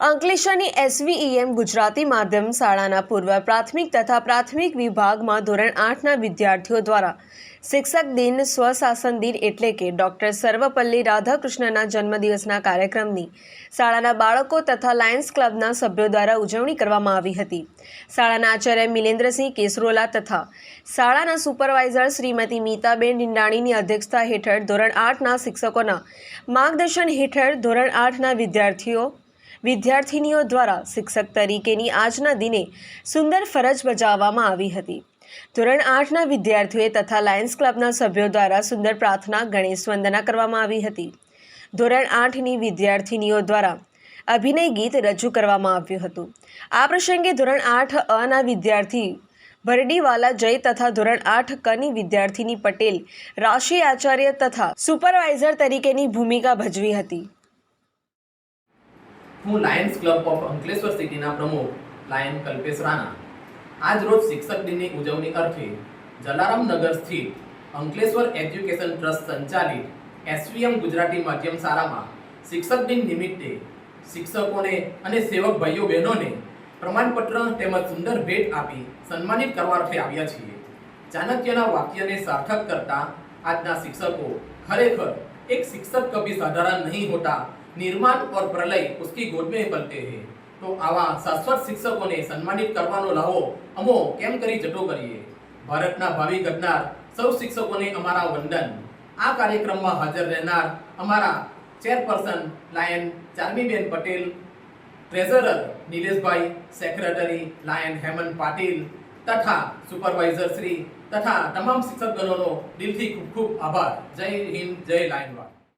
અંકલેશ્વરની એસવીઈએમ ગુજરાતી માધ્યમ શાળાના પૂર્વ પ્રાથમિક તથા પ્રાથમિક વિભાગમાં ધોરણ આઠના વિદ્યાર્થીઓ દ્વારા શિક્ષક દિન, સ્વશાસન દિન એટલે કે ડૉક્ટર સર્વપલ્લી રાધાકૃષ્ણના જન્મદિવસના કાર્યક્રમની શાળાના બાળકો તથા લાયન્સ ક્લબના સભ્યો દ્વારા ઉજવણી કરવામાં આવી હતી. શાળાના આચાર્ય મિલેન્દ્રસિંહ કેસરોલા તથા શાળાના સુપરવાઇઝર શ્રીમતી મીતાબેન ડિંડાણીની અધ્યક્ષતા હેઠળ ધોરણ આઠના શિક્ષકોના માર્ગદર્શન હેઠળ ધોરણ આઠના વિદ્યાર્થીઓ વિદ્યાર્થિનીઓ દ્વારા શિક્ષક તરીકેની આજના દિને સુંદર ફરજ બજાવવામાં આવી હતી. ધોરણ આઠના વિદ્યાર્થીઓએ તથા લાયન્સ ક્લબના સભ્યો દ્વારા સુંદર પ્રાર્થના, ગણેશ વંદના કરવામાં આવી હતી. ધોરણ આઠની વિદ્યાર્થિનીઓ દ્વારા અભિનય ગીત રજૂ કરવામાં આવ્યું હતું. આ પ્રસંગે ધોરણ આઠ અના વિદ્યાર્થી ભરડીવાલા જય તથા ધોરણ આઠ કની વિદ્યાર્થીની પટેલ રાશિ આચાર્ય તથા સુપરવાઇઝર તરીકેની ભૂમિકા ભજવી હતી. હું લાયન્સ ક્લબ ઓફ અંકલેશ્વર સિટીના પ્રમુખ લાયન કલ્પેશ રાણા. આજ રોજ શિક્ષક દિનની ઉજવણી અર્થે જલારામ નગર સ્થિત અંકલેશ્વર એજ્યુકેશન ટ્રસ્ટ સંચાલિત એસવીએમ ગુજરાતી માધ્યમ શાળામાં શિક્ષક દિન નિમિત્તે શિક્ષકોને અને સેવક ભાઈઓ બહેનોને પ્રમાણપત્ર તેમજ સુંદર ભેટ આપી સન્માનિત કરવા અર્થે આવ્યા છીએ. ચાણક્યના વાક્યને સાર્થક કરતા આજના શિક્ષકો ખરેખર એક શિક્ષક કભી સાધારણ નહીં હોતા निर्माण और प्रलय उसकी गोद में पलते हैं તો આવા શાશ્વત શિક્ષકોને સન્માનિત કરવાનો લાવો અમો કેમ કરી જટો કરીએ ભારતના ભાવિ ઘડનાર સૌ શિક્ષકોને અમારા વંદન આ કાર્યક્રમમાં હાજર રહેનાર અમારા chairperson lion Charmiben Patel treasurer Nileshbhai secretary lion Hemant Patil તથા સુપરવાઇઝર શ્રી તથા તમામ શિક્ષકગણોનો દિલથી ખૂબ ખૂબ આભાર જય હિન્દ જય લાયનવાડ